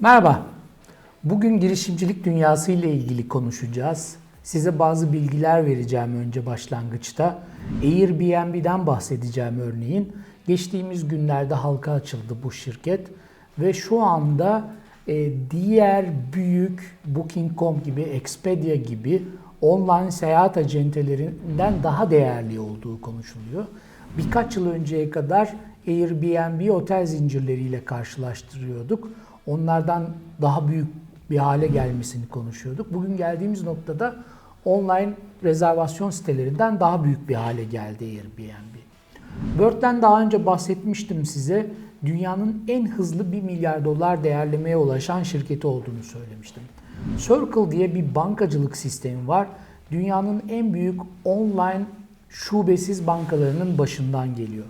Merhaba. Bugün girişimcilik dünyası ile ilgili konuşacağız. Size bazı bilgiler vereceğim önce başlangıçta. Airbnb'den bahsedeceğim örneğin. Geçtiğimiz günlerde halka açıldı bu şirket ve şu anda e, diğer büyük Booking.com gibi, Expedia gibi online seyahat acentelerinden daha değerli olduğu konuşuluyor. Birkaç yıl önceye kadar Airbnb otel zincirleriyle karşılaştırıyorduk. Onlardan daha büyük bir hale gelmesini konuşuyorduk. Bugün geldiğimiz noktada online rezervasyon sitelerinden daha büyük bir hale geldi Airbnb. Bird'den daha önce bahsetmiştim size. Dünyanın en hızlı 1 milyar dolar değerlemeye ulaşan şirketi olduğunu söylemiştim. Circle diye bir bankacılık sistemi var. Dünyanın en büyük online şubesiz bankalarının başından geliyor.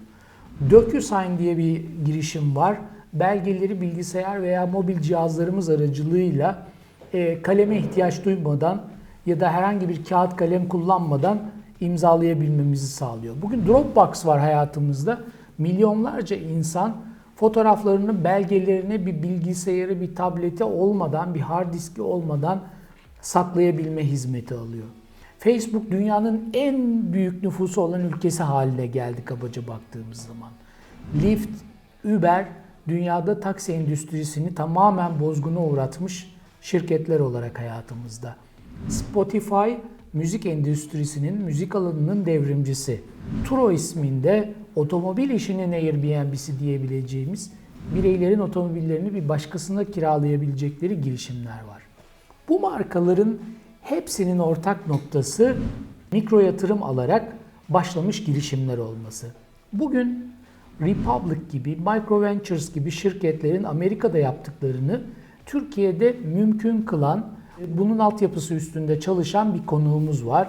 DocuSign diye bir girişim var. Belgeleri bilgisayar veya mobil cihazlarımız aracılığıyla e, kaleme ihtiyaç duymadan ya da herhangi bir kağıt kalem kullanmadan imzalayabilmemizi sağlıyor. Bugün Dropbox var hayatımızda. Milyonlarca insan fotoğraflarını, belgelerini bir bilgisayarı, bir tableti olmadan, bir hard diski olmadan saklayabilme hizmeti alıyor. Facebook dünyanın en büyük nüfusu olan ülkesi haline geldi kabaca baktığımız zaman. Lyft, Uber dünyada taksi endüstrisini tamamen bozguna uğratmış şirketler olarak hayatımızda. Spotify müzik endüstrisinin, müzik alanının devrimcisi. Turo isminde otomobil işinin Airbnb'si diyebileceğimiz bireylerin otomobillerini bir başkasına kiralayabilecekleri girişimler var. Bu markaların hepsinin ortak noktası mikro yatırım alarak başlamış girişimler olması. Bugün Republic gibi, Micro Ventures gibi şirketlerin Amerika'da yaptıklarını Türkiye'de mümkün kılan, bunun altyapısı üstünde çalışan bir konuğumuz var.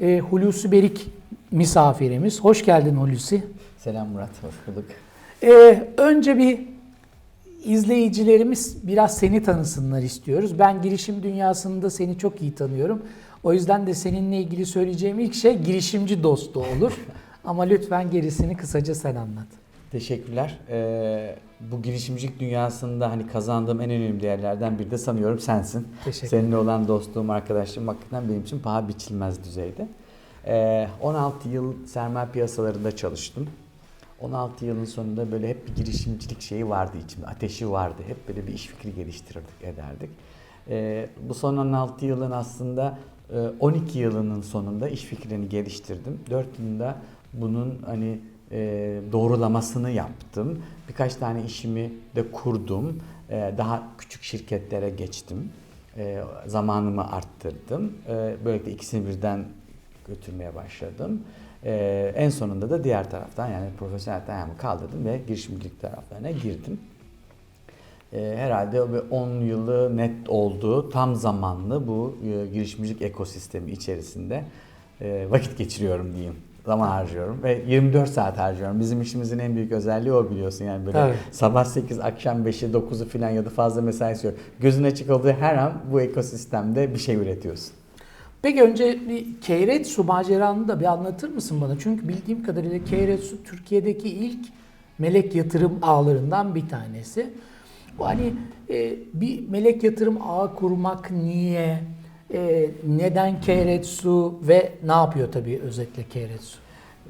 E, Hulusi Berik misafirimiz. Hoş geldin Hulusi. Selam Murat, hoş bulduk. E, önce bir izleyicilerimiz biraz seni tanısınlar istiyoruz. Ben girişim dünyasında seni çok iyi tanıyorum. O yüzden de seninle ilgili söyleyeceğim ilk şey girişimci dostu olur. Ama lütfen gerisini kısaca sen anlat. Teşekkürler. Ee, bu girişimcilik dünyasında hani kazandığım en önemli değerlerden biri de sanıyorum sensin. Teşekkür Seninle olan dostluğum, arkadaşlığım hakikaten benim için paha biçilmez düzeyde. Ee, 16 yıl sermaye piyasalarında çalıştım. 16 yılın sonunda böyle hep bir girişimcilik şeyi vardı içimde, ateşi vardı. Hep böyle bir iş fikri geliştirirdik, ederdik. Ee, bu son 16 yılın aslında 12 yılının sonunda iş fikrini geliştirdim. 4 yılında bunun hani e, doğrulamasını yaptım. Birkaç tane işimi de kurdum. E, daha küçük şirketlere geçtim. E, zamanımı arttırdım. E, böylelikle ikisini birden götürmeye başladım. E, en sonunda da diğer taraftan yani profesyonel ayağımı kaldırdım ve girişimcilik taraflarına girdim. E, herhalde 10 yılı net oldu. Tam zamanlı bu e, girişimcilik ekosistemi içerisinde e, vakit geçiriyorum diyeyim zaman harcıyorum ve 24 saat harcıyorum. Bizim işimizin en büyük özelliği o biliyorsun yani böyle evet. sabah 8 akşam 5'i 9'u falan ya da fazla mesaisi yok. Gözün açık olduğu her an bu ekosistemde bir şey üretiyorsun. Peki önce bir Keiretsu maceranı da bir anlatır mısın bana? Çünkü bildiğim kadarıyla Keiretsu Türkiye'deki ilk melek yatırım ağlarından bir tanesi. Bu hani e, bir melek yatırım ağı kurmak niye? E, neden Keiretsu ve ne yapıyor tabii özetle Keiretsu?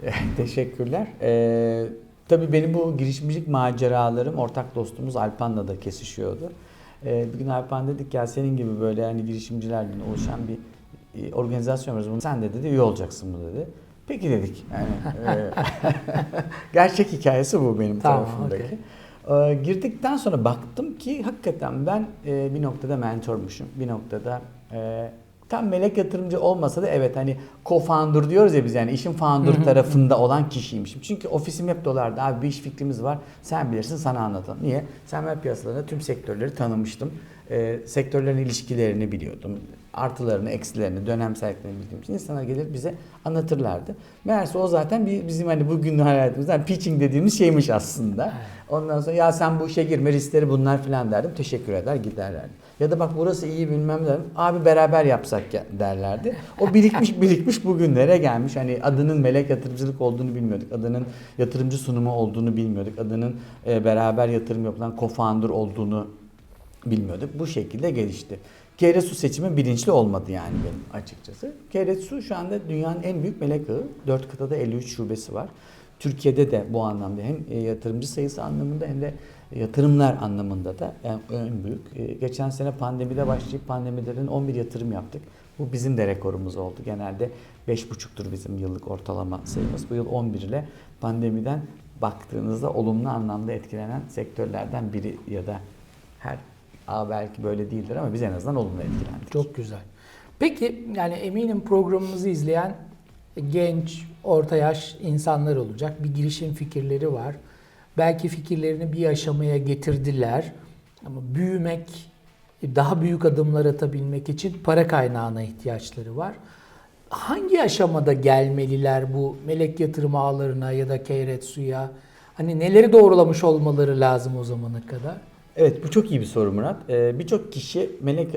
Teşekkürler. Ee, tabii benim bu girişimcilik maceralarım ortak dostumuz Alpan'la da kesişiyordu. Ee, bir gün Alpan dedik ya senin gibi böyle hani girişimciler günü oluşan bir e, organizasyon var. Sen de dedi üye olacaksın bu dedi. Peki dedik. Yani, e, gerçek hikayesi bu benim tamam, tarafımdaki. Okay. Ee, girdikten sonra baktım ki hakikaten ben e, bir noktada mentormuşum. Bir noktada e, tam melek yatırımcı olmasa da evet hani co-founder diyoruz ya biz yani işin founder tarafında olan kişiymişim. Çünkü ofisim hep dolardı. Abi bir iş fikrimiz var. Sen bilirsin sana anlatalım. Niye? Sermaye piyasalarında tüm sektörleri tanımıştım. E, sektörlerin ilişkilerini biliyordum. Artılarını, eksilerini, dönemselliklerini bildiğim için insanlar gelir bize anlatırlardı. Meğerse o zaten bir, bizim hani bugün hayatımızda hani pitching dediğimiz şeymiş aslında. Ondan sonra ya sen bu işe girme riskleri bunlar filan derdim. Teşekkür eder giderlerdi. Ya da bak burası iyi bilmem ne abi beraber yapsak ya derlerdi. O birikmiş birikmiş bugünlere gelmiş. Hani adının melek yatırımcılık olduğunu bilmiyorduk. Adının yatırımcı sunumu olduğunu bilmiyorduk. Adının e, beraber yatırım yapılan co-founder olduğunu bilmiyorduk. Bu şekilde gelişti. Keiretsu seçimi bilinçli olmadı yani benim açıkçası. Keiretsu şu anda dünyanın en büyük melek ağı. 4 kıtada 53 şubesi var. Türkiye'de de bu anlamda hem e, yatırımcı sayısı anlamında hem de yatırımlar anlamında da en, en büyük. E, Geçen sene pandemide başlayıp pandemilerin 11 yatırım yaptık. Bu bizim de rekorumuz oldu. Genelde 5,5'tur bizim yıllık ortalama sayımız. Bu yıl 11 ile pandemiden baktığınızda olumlu anlamda etkilenen sektörlerden biri ya da her A belki böyle değildir ama biz en azından olumlu etkilendik. Çok güzel. Peki yani eminim programımızı izleyen genç, orta yaş insanlar olacak. Bir girişim fikirleri var. Belki fikirlerini bir aşamaya getirdiler. Ama büyümek, daha büyük adımlar atabilmek için para kaynağına ihtiyaçları var. Hangi aşamada gelmeliler bu melek yatırım ağlarına ya da Keiretsu'ya? Hani neleri doğrulamış olmaları lazım o zamana kadar? Evet bu çok iyi bir soru Murat. Ee, Birçok kişi melek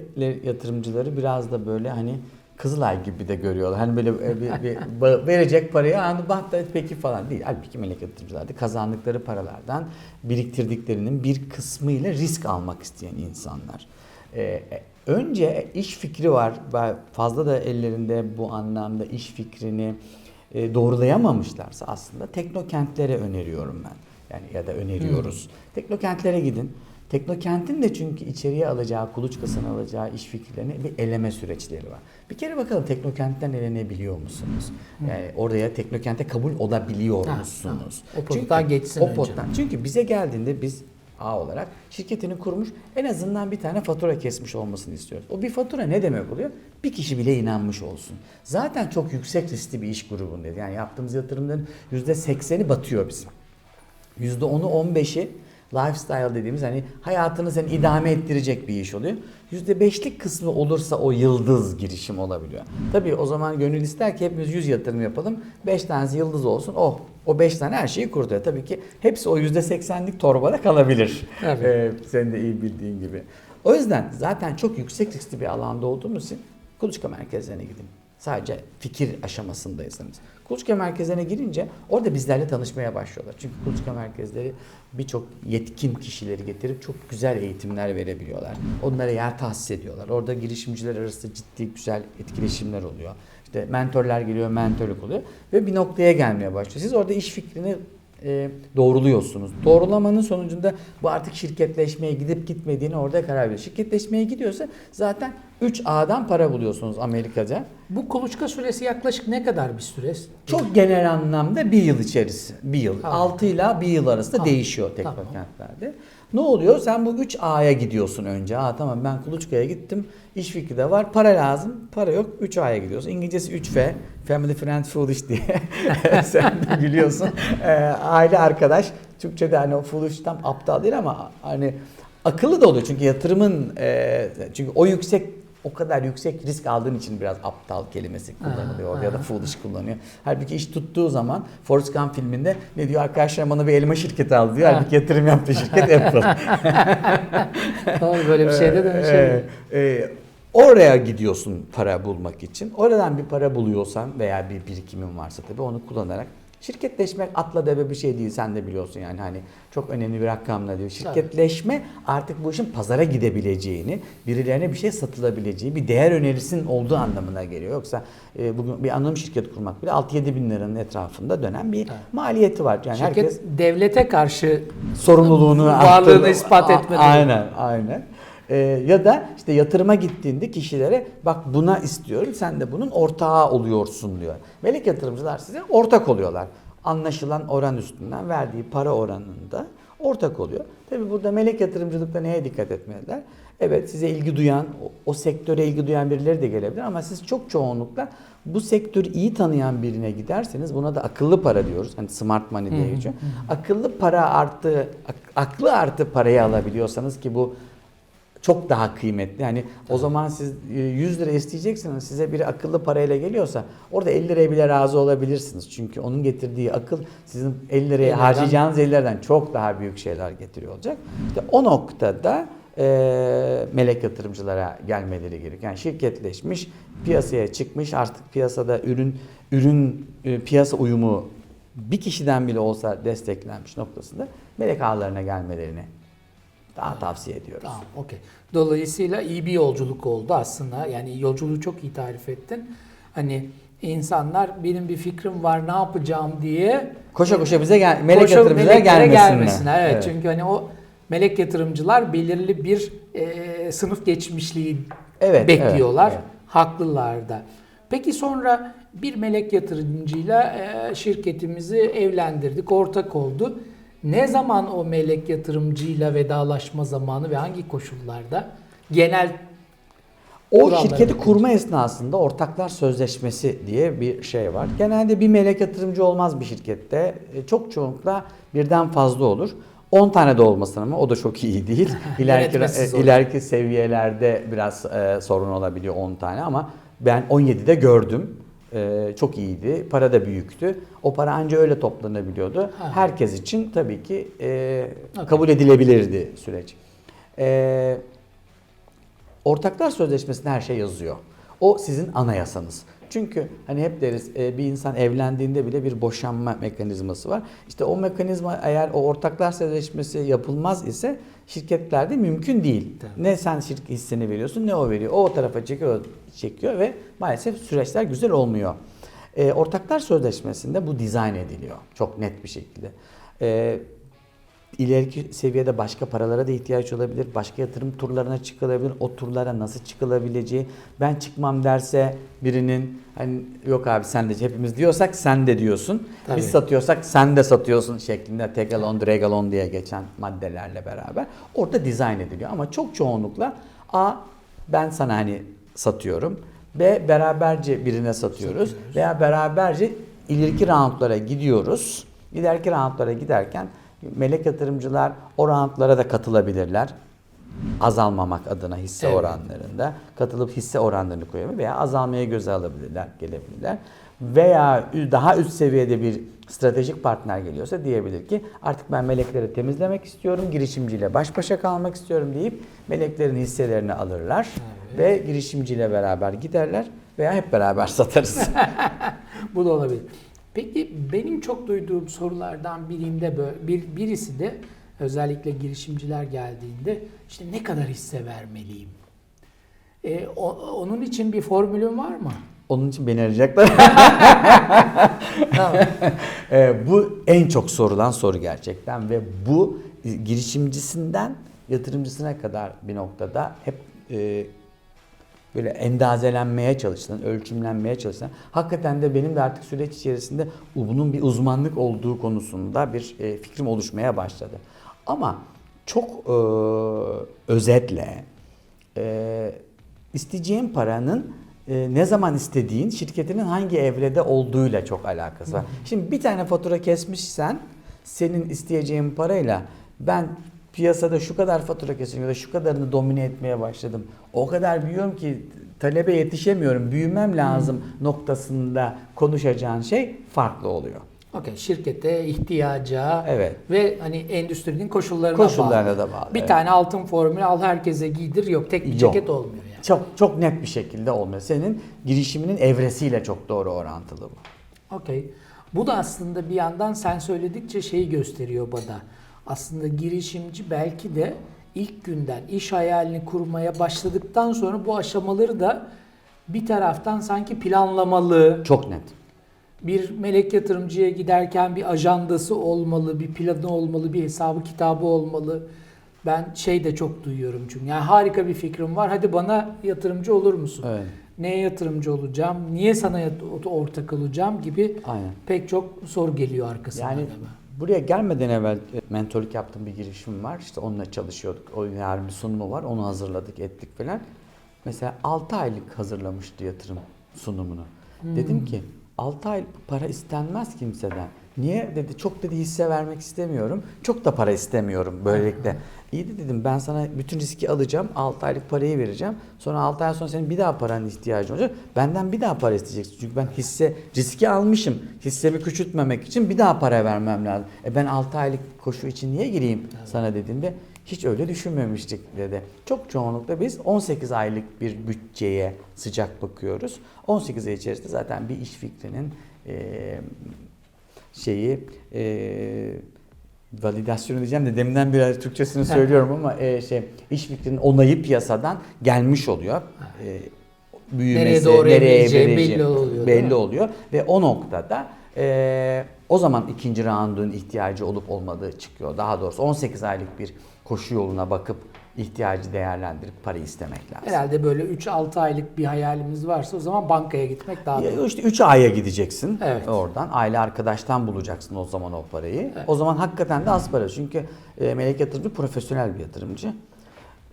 yatırımcıları biraz da böyle hani Kızılay gibi de görüyorlar. Hani böyle e, bir, bir ba- verecek parayı anı bak da peki falan değil. Halbuki melek yatırımcılar da kazandıkları paralardan biriktirdiklerinin bir kısmıyla risk almak isteyen insanlar. Ee, önce iş fikri var. Fazla da ellerinde bu anlamda iş fikrini e, doğrulayamamışlarsa aslında teknokentlere öneriyorum ben. Yani ya da öneriyoruz. Teknokentlere gidin. Teknokentin de çünkü içeriye alacağı, kuluçkasını alacağı iş fikirlerini bir eleme süreçleri var. Bir kere bakalım teknokentten elenebiliyor musunuz? Yani oraya teknokente kabul olabiliyor Ha, musunuz? ha. O pottan Çünkü- geçsin O önce. pottan. Çünkü bize geldiğinde biz A olarak şirketini kurmuş en azından bir tane fatura kesmiş olmasını istiyoruz. O bir fatura ne demek oluyor? Bir kişi bile inanmış olsun. Zaten çok yüksek riskli bir iş grubundayız. Yani yaptığımız yatırımların %80'i batıyor bizim. %10'u 15'i lifestyle dediğimiz hani hayatını sen idame ettirecek bir iş oluyor. %5'lik kısmı olursa o yıldız girişim olabiliyor. Tabii o zaman gönül ister ki hepimiz 100 yatırım yapalım. 5 tanesi yıldız olsun. Oh o 5 tane her şeyi kurtarıyor. Tabii ki hepsi o %80'lik torbada kalabilir. Tabii. Ee, senin de iyi bildiğin gibi. O yüzden zaten çok yüksek riskli bir alanda olduğumuz için kuluçka merkezlerine gidin. Sadece fikir aşamasındaysanız. Kuluçka merkezlerine girince orada bizlerle tanışmaya başlıyorlar. Çünkü kuluçka merkezleri birçok yetkin kişileri getirip çok güzel eğitimler verebiliyorlar. Onlara yer tahsis ediyorlar. Orada girişimciler arasında ciddi güzel etkileşimler oluyor. İşte mentorlar geliyor, mentorluk oluyor ve bir noktaya gelmeye başlıyor. Siz orada iş fikrini e, doğruluyorsunuz. Doğrulamanın sonucunda bu artık şirketleşmeye gidip gitmediğini orada karar veriyor. Şirketleşmeye gidiyorsa zaten 3A'dan para buluyorsunuz Amerika'da. Bu kuluçka süresi yaklaşık ne kadar bir süre? Çok genel anlamda bir yıl içerisi. Bir yıl. Tamam. 6 ile bir yıl arasında Tamam. değişiyor Tamam. Ne oluyor? Sen bu 3A'ya gidiyorsun önce. Aa tamam ben kuluçkaya gittim. İş fikri de var. Para lazım. Para yok. 3A'ya gidiyorsun. İngilizcesi 3F. Family Friend Foolish diye. Sen de biliyorsun. Ee, aile arkadaş. Türkçe'de hani o foolish tam aptal değil ama hani akıllı da oluyor. Çünkü yatırımın e, çünkü o yüksek o kadar yüksek risk aldığın için biraz aptal kelimesi kullanılıyor ya da foolish kullanıyor. Halbuki iş tuttuğu zaman Forrest Gump filminde ne diyor arkadaşlar bana bir elma şirketi aldı diyor. Halbuki yatırım yaptığı şirket Apple. Doğru böyle bir şeyde de şey. Ee, e, oraya gidiyorsun para bulmak için. Oradan bir para buluyorsan veya bir birikimin varsa tabii onu kullanarak Şirketleşmek atla deve bir şey değil sen de biliyorsun yani hani çok önemli bir rakamla diyor. Şirketleşme artık bu işin pazara gidebileceğini, birilerine bir şey satılabileceği, bir değer önerisinin olduğu anlamına geliyor. Yoksa e, bugün bir anonim şirket kurmak bile 6-7 bin liranın etrafında dönen bir maliyeti var. Yani Şirket herkes devlete karşı sorumluluğunu varlığını arttırma- ispat A- etmedi. Aynen, aynen. Ee, ya da işte yatırıma gittiğinde kişilere bak buna istiyorum sen de bunun ortağı oluyorsun diyor. Melek yatırımcılar size ortak oluyorlar. Anlaşılan oran üstünden verdiği para oranında ortak oluyor. Tabi burada melek yatırımcılıkta neye dikkat etmeliler? Evet size ilgi duyan, o, o sektöre ilgi duyan birileri de gelebilir ama siz çok çoğunlukla bu sektörü iyi tanıyan birine giderseniz buna da akıllı para diyoruz. Hani smart money diye geçiyor. Akıllı para artı, ak- aklı artı parayı alabiliyorsanız ki bu çok daha kıymetli. Yani o zaman siz e, 100 lira isteyeceksiniz size biri akıllı parayla geliyorsa orada 50 liraya bile razı olabilirsiniz. Çünkü onun getirdiği akıl sizin 50 liraya Ellerden- harcayacağınız 50'lerden çok daha büyük şeyler getiriyor olacak. İşte o noktada e, melek yatırımcılara gelmeleri gerekiyor. Yani şirketleşmiş, piyasaya çıkmış, artık piyasada ürün ürün e, piyasa uyumu bir kişiden bile olsa desteklenmiş noktasında melek ağlarına gelmelerini daha tavsiye ediyoruz. Tamam, okey. Dolayısıyla iyi bir yolculuk oldu aslında. Yani yolculuğu çok iyi tarif ettin. Hani insanlar benim bir fikrim var ne yapacağım diye Koşa koşa bize gel melek koşa yatırımcılara gelmesinler. gelmesinler. Evet, Çünkü hani o melek yatırımcılar belirli bir e, sınıf geçmişliği Evet, bekliyorlar. evet, Haklılar da. Peki sonra bir melek yatırımcıyla e, şirketimizi evlendirdik, ortak oldu. Ne zaman o melek yatırımcıyla vedalaşma zamanı ve hangi koşullarda? Genel O şirketi kurma esnasında ortaklar sözleşmesi diye bir şey var. Genelde bir melek yatırımcı olmaz bir şirkette. E, Çok çoğunlukla birden fazla olur. 10 tane de olmasın ama o da çok iyi değil. İleriki, e, ileriki seviyelerde biraz e, sorun olabiliyor 10 tane ama ben 17'de gördüm. E, çok iyiydi. Para da büyüktü. O para anca öyle toplanabiliyordu. Ha. Herkes için tabii ki e, Okey. kabul edilebilirdi süreç. E, Ortaklar Sözleşmesi'nde her şey yazıyor. O sizin anayasanız. Çünkü hani hep deriz e, bir insan evlendiğinde bile bir boşanma mekanizması var. İşte o mekanizma eğer o ortaklar sözleşmesi yapılmaz ise şirketlerde mümkün değil. Tabii. Ne sen şirket hisseni veriyorsun ne o veriyor. O o tarafa çekiyor, çekiyor ve maalesef süreçler güzel olmuyor. E, ortaklar sözleşmesinde bu dizayn ediliyor çok net bir şekilde. E, ileriki seviyede başka paralara da ihtiyaç olabilir. Başka yatırım turlarına çıkılabilir. O turlara nasıl çıkılabileceği. Ben çıkmam derse birinin hani yok abi sen de hepimiz diyorsak sen de diyorsun. Tabii. Biz satıyorsak sen de satıyorsun şeklinde tegalon, dregalon diye geçen maddelerle beraber orada dizayn ediliyor. Ama çok çoğunlukla A ben sana hani satıyorum. B beraberce birine satıyoruz. Satıyoruz. Veya beraberce ileriki roundlara gidiyoruz. İleriki roundlara giderken melek yatırımcılar o roundlara da katılabilirler. Azalmamak adına hisse Evet. oranlarında katılıp hisse oranlarını koyabilir veya azalmaya göze alabilirler, gelebilirler. Veya daha üst seviyede bir stratejik partner geliyorsa diyebilir ki artık ben melekleri temizlemek istiyorum, girişimciyle baş başa kalmak istiyorum deyip meleklerin hisselerini alırlar ve girişimciyle beraber giderler veya hep beraber satarız. Bu da olabilir. Peki benim çok duyduğum sorulardan birinde böyle bir, birisi de özellikle girişimciler geldiğinde işte ne kadar hisse vermeliyim? Ee, o- onun için bir formülün var mı? Onun için beni arayacaklar. Tamam. Ee, bu en çok sorulan soru gerçekten ve bu e, girişimcisinden yatırımcısına kadar bir noktada hep e, böyle endazelenmeye çalışılan, ölçümlenmeye çalışılan, hakikaten de benim de artık süreç içerisinde bunun bir uzmanlık olduğu konusunda bir e, fikrim oluşmaya başladı. Ama çok e, özetle e, isteyeceğin paranın e, ne zaman istediğin şirketinin hangi evrede olduğuyla çok alakası var. Şimdi bir tane fatura kesmişsen senin isteyeceğin parayla ben piyasada şu kadar fatura kesiyorum ya da şu kadarını domine etmeye başladım. O kadar büyüyorum ki talebe yetişemiyorum, büyümem lazım noktasında konuşacağın şey farklı oluyor. Okey, şirkete ihtiyaca Evet. ve hani endüstrinin koşullarına, Koşullarına bağlı. da bağlı, Bir evet. tane altın formülü al herkese giydir yok tek bir Yok. ceket olmuyor yani. Çok çok net bir şekilde olmuyor. Senin girişiminin evresiyle çok doğru orantılı bu. Okey. Bu da aslında bir yandan sen söyledikçe şeyi gösteriyor bana. Aslında girişimci belki de ilk günden iş hayalini kurmaya başladıktan sonra bu aşamaları da bir taraftan sanki planlamalı. Çok net. Bir melek yatırımcıya giderken bir ajandası olmalı, bir planı olmalı, bir hesabı kitabı olmalı. Ben şey de çok duyuyorum çünkü. Yani harika bir fikrim var. Hadi bana yatırımcı olur musun? Evet. Neye yatırımcı olacağım? Niye sana ortak olacağım gibi Aynen. pek çok soru geliyor arkasından Yani hemen. Buraya gelmeden evvel e, mentorluk yaptığım bir girişim var. İşte onunla çalışıyorduk. O yarın bir sunumu var. Onu hazırladık, ettik falan. Mesela 6 aylık hazırlamıştı yatırım sunumunu. Dedim ki 6 ay para istenmez kimseden. Niye? Dedi çok dedi hisse vermek istemiyorum. Çok da para istemiyorum böylelikle. İyi de dedim ben sana bütün riski alacağım. 6 aylık parayı vereceğim. Sonra 6 ay sonra senin bir daha paranın ihtiyacın olacak. Benden bir daha para isteyeceksin. Çünkü ben hisse riski almışım. Hissemi küçültmemek için bir daha para vermem lazım. E ben 6 aylık koşu için niye gireyim sana dediğimde hiç öyle düşünmemiştik dedi. Çok çoğunlukla biz 18 aylık bir bütçeye sıcak bakıyoruz. 18 ay içerisinde zaten bir iş fikrinin eee şeyi eee validasyonu diyeceğim de deminden biraz Türkçesini söylüyorum ama e, şey iş fikrinin onayı piyasadan gelmiş oluyor. E, büyümesi, Nereye doğru evrileceği belli oluyor? Belli oluyor ve o noktada e, o zaman ikinci roundun ihtiyacı olup olmadığı çıkıyor. Daha doğrusu 18 aylık bir koşu yoluna bakıp ihtiyacı değerlendirip parayı istemek lazım. Herhalde böyle 3-6 aylık bir hayalimiz varsa o zaman bankaya gitmek daha doğru. işte 3 aya gideceksin Evet. oradan. Aile arkadaştan bulacaksın o zaman o parayı. O zaman hakikaten de az para. Çünkü e, melek yatırımcı profesyonel bir yatırımcı.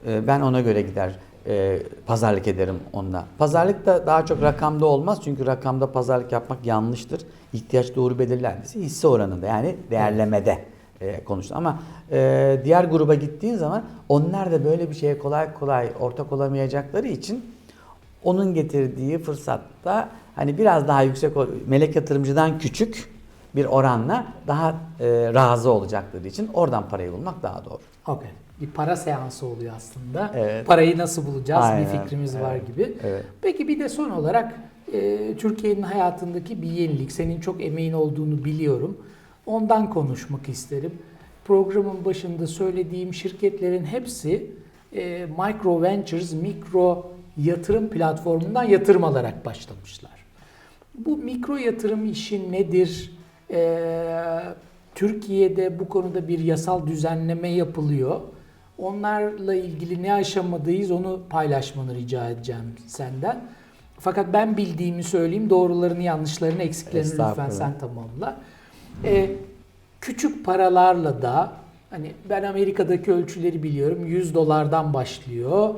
E, ben ona göre gider e, pazarlık ederim onunla. Pazarlık da daha çok rakamda olmaz. Çünkü rakamda pazarlık yapmak yanlıştır. İhtiyaç doğru belirlendiyse hisse oranında yani değerlemede e, konuştu. Ama e, diğer gruba gittiğin zaman onlar da böyle bir şeye kolay kolay ortak olamayacakları için onun getirdiği fırsatta hani biraz daha yüksek melek yatırımcıdan küçük bir oranla daha e, razı olacakları için oradan parayı bulmak daha doğru. Okey. Bir para seansı oluyor aslında. Evet. Parayı nasıl bulacağız Aynen, bir fikrimiz var evet, gibi. evet. Peki bir de son olarak e, Türkiye'nin hayatındaki bir yenilik. Senin çok emeğin olduğunu biliyorum. Ondan konuşmak isterim. Programın başında söylediğim şirketlerin hepsi e, Micro Ventures, mikro yatırım platformundan yatırım alarak başlamışlar. Bu mikro yatırım işi nedir? Ee, Türkiye'de bu konuda bir yasal düzenleme yapılıyor. Onlarla ilgili ne aşamadayız onu paylaşmanı rica edeceğim senden. Fakat ben bildiğimi söyleyeyim. Doğrularını, yanlışlarını, eksiklerini lütfen sen tamamla. Ee, küçük paralarla da hani ben Amerika'daki ölçüleri biliyorum. 100 dolardan başlıyor.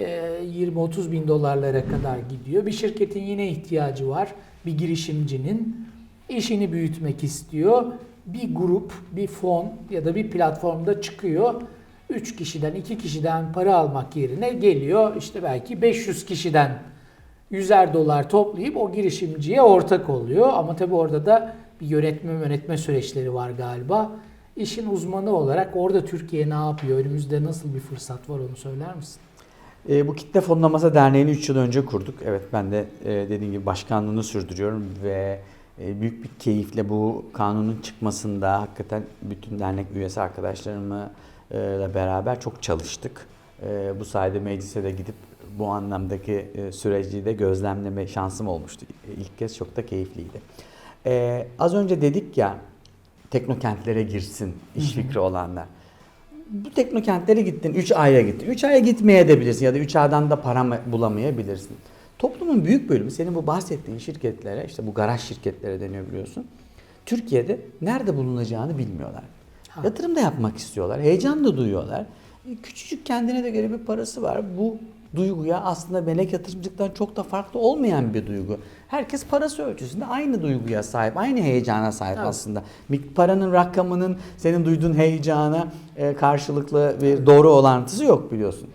Ee, 20-30 bin dolarlara kadar gidiyor. Bir şirketin yine ihtiyacı var. Bir girişimcinin işini büyütmek istiyor. Bir grup, bir fon ya da bir platformda çıkıyor. 3 kişiden, 2 kişiden para almak yerine geliyor işte belki 500 kişiden yüzer dolar toplayıp o girişimciye ortak oluyor. Ama tabii orada da bir yönetme yönetme süreçleri var galiba. İşin uzmanı olarak orada Türkiye ne yapıyor? Önümüzde nasıl bir fırsat var onu söyler misin? E, bu kitle fonlaması derneğini 3 yıl önce kurduk. Evet ben de e, dediğim gibi başkanlığını sürdürüyorum ve e, büyük bir keyifle bu kanunun çıkmasında hakikaten bütün dernek üyesi arkadaşlarımla e, beraber çok çalıştık. Bu sayede meclise de gidip bu anlamdaki süreci de gözlemleme şansım olmuştu. İlk kez çok da keyifliydi. Az önce dedik ya teknokentlere girsin iş fikri olanlar. Bu teknokentlere gittin, 3 aya gittin. 3 aya gitmeye de bilirsin ya da 3 aydan da para bulamayabilirsin. Toplumun büyük bölümü senin bu bahsettiğin şirketlere, işte bu garaj şirketlere deniyor biliyorsun. Türkiye'de nerede bulunacağını bilmiyorlar. Ha. Yatırım da yapmak istiyorlar, heyecan da duyuyorlar. E, Küçücük kendine de göre bir parası var. Bu duyguya aslında melek yatırımcılıktan çok da farklı olmayan bir duygu. Herkes parası ölçüsünde aynı duyguya sahip, aynı heyecana sahip Evet. aslında. Paranın rakamının senin duyduğun heyecana e, karşılıklı bir doğru orantısı yok biliyorsun.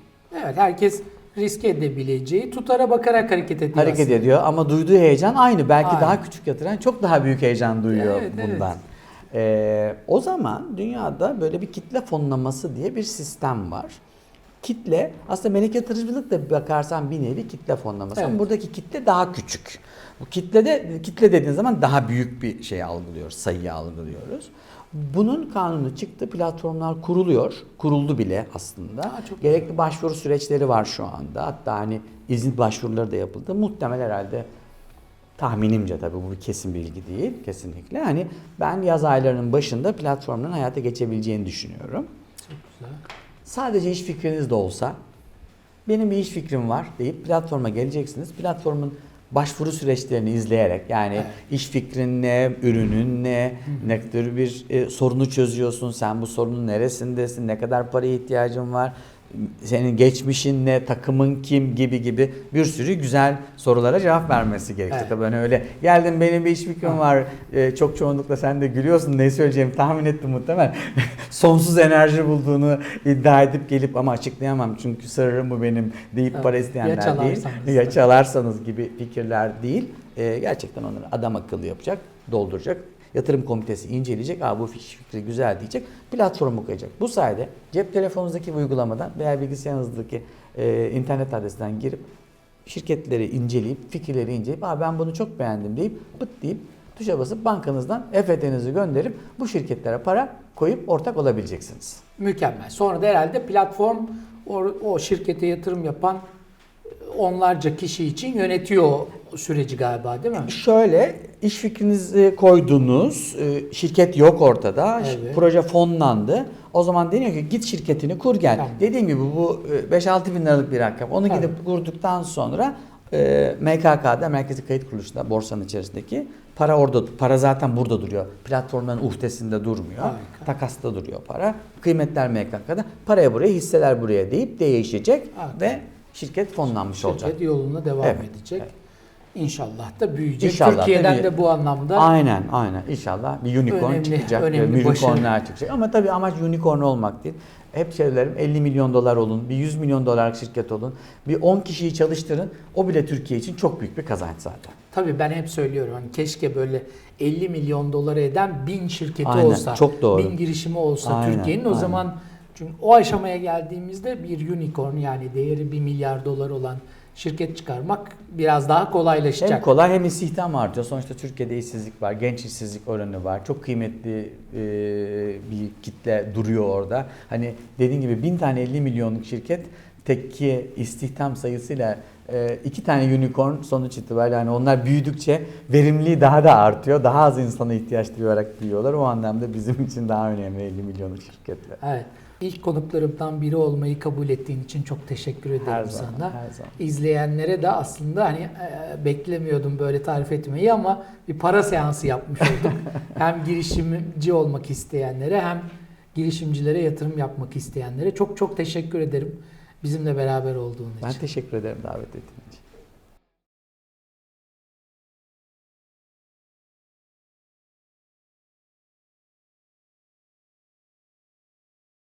Evet herkes risk edebileceği tutara bakarak hareket ediyor Hareket aslında. ediyor ama duyduğu heyecan aynı. Belki Aynen. daha küçük yatıran çok daha büyük heyecan duyuyor Evet, evet. E, o zaman dünyada böyle bir kitle fonlaması diye bir sistem var. Kitle aslında melek yatırımcılık da bakarsan bir nevi kitle fonlaması ama Evet. buradaki kitle daha küçük. Bu kitlede kitle dediğin zaman daha büyük bir şey algılıyoruz, sayıyı algılıyoruz. Bunun kanunu çıktı, platformlar kuruluyor. Kuruldu bile aslında. Aa, çok Gerekli başvuru süreçleri var şu anda. Hatta hani izin başvuruları da yapıldı. Muhtemel herhalde tahminimce tabii bu bir kesin bilgi değil kesinlikle. Hani ben yaz aylarının başında platformların hayata geçebileceğini düşünüyorum. Çok güzel. Sadece iş fikriniz de olsa benim bir iş fikrim var deyip platforma geleceksiniz. Platformun başvuru süreçlerini izleyerek yani Evet. iş fikrin ne, ürünün ne, ne tür bir e, sorunu çözüyorsun, sen bu sorunun neresindesin, ne kadar paraya ihtiyacın var, senin geçmişin ne, takımın kim gibi gibi bir sürü güzel sorulara cevap vermesi gerekiyor. Evet. Tabii ben öyle geldim benim bir iş fikrim var, e, çok çoğunlukla sen de gülüyorsun ne söyleyeceğimi tahmin ettim muhtemelen. Sonsuz enerji bulduğunu iddia edip gelip ama açıklayamam çünkü sırrım bu benim deyip Evet. para Ya isteyenler değil. çalarsanız. Ya çalarsanız gibi fikirler değil. E, gerçekten onları adam akıllı yapacak, dolduracak. Yatırım komitesi inceleyecek. Aa bu fikri güzel diyecek. Platformu koyacak. Bu sayede cep telefonunuzdaki uygulamadan veya bilgisayarınızdaki e, internet adresinden girip şirketleri inceleyip, fikirleri inceleyip Aa ben bunu çok beğendim deyip pıt deyip tuşa basıp bankanızdan EFT'nizi gönderip bu şirketlere para koyup ortak olabileceksiniz. Mükemmel. Sonra da herhalde platform o, o şirkete yatırım yapan onlarca kişi için yönetiyor süreci galiba değil mi? Şöyle iş fikrinizi koydunuz, e, şirket yok ortada, Evet. proje fonlandı. O zaman deniyor ki git şirketini kur gel. Tamam. Dediğim gibi bu e, 5-6 bin liralık bir rakam. Onu gidip kurduktan sonra e, MKK'da, Merkezi Kayıt Kuruluşu'nda, borsanın içerisindeki para orada, para zaten burada duruyor. Platformların uhdesinde durmuyor. Harika. Takasta duruyor para. Kıymetler MKK'da. Paraya buraya, hisseler buraya deyip değişecek Evet. ve şirket fonlanmış olacak. Şirket yoluna devam Evet, edecek. evet. İnşallah da büyüyecek. İnşallah da Türkiye'den büyüyecek. de bu anlamda Aynen aynen inşallah bir unicorn Önemli- çıkacak. önemli unicornlar çıkacak. Ama tabii amaç unicorn olmak değil. Hep söylerim 50 milyon dolar olun, bir 100 milyon dolarlık şirket olun, bir 10 kişiyi çalıştırın. O bile Türkiye için çok büyük bir kazanç zaten. Tabii ben hep söylüyorum hani keşke böyle 50 milyon dolara eden bin şirketi Aynen, olsa, çok doğru. bin girişimi olsa Türkiye'nin o aynen. zaman çünkü o aşamaya geldiğimizde bir unicorn yani değeri 1 milyar dolar olan şirket çıkarmak biraz daha kolaylaşacak. Hem kolay hem istihdam artıyor. Sonuçta Türkiye'de işsizlik var, genç işsizlik oranı var. Çok kıymetli e, bir kitle duruyor orada. Hani dediğin gibi bin tane 50 milyonluk şirket tekki istihdam sayısıyla e, iki tane unicorn sonuç itibariyle hani onlar büyüdükçe verimliliği daha da artıyor. Daha az insana ihtiyaç duyarak büyüyorlar. O anlamda bizim için daha önemli 50 milyonluk şirketler. Evet. İlk konuklarımdan biri olmayı kabul ettiğin için çok teşekkür ederim Her zaman, sana. her zaman. İzleyenlere de aslında hani e, beklemiyordum böyle tarif etmeyi ama bir para seansı yapmış olduk. hem girişimci olmak isteyenlere hem girişimcilere yatırım yapmak isteyenlere çok çok teşekkür ederim bizimle beraber olduğun için. Ben teşekkür ederim davet ettiğin için.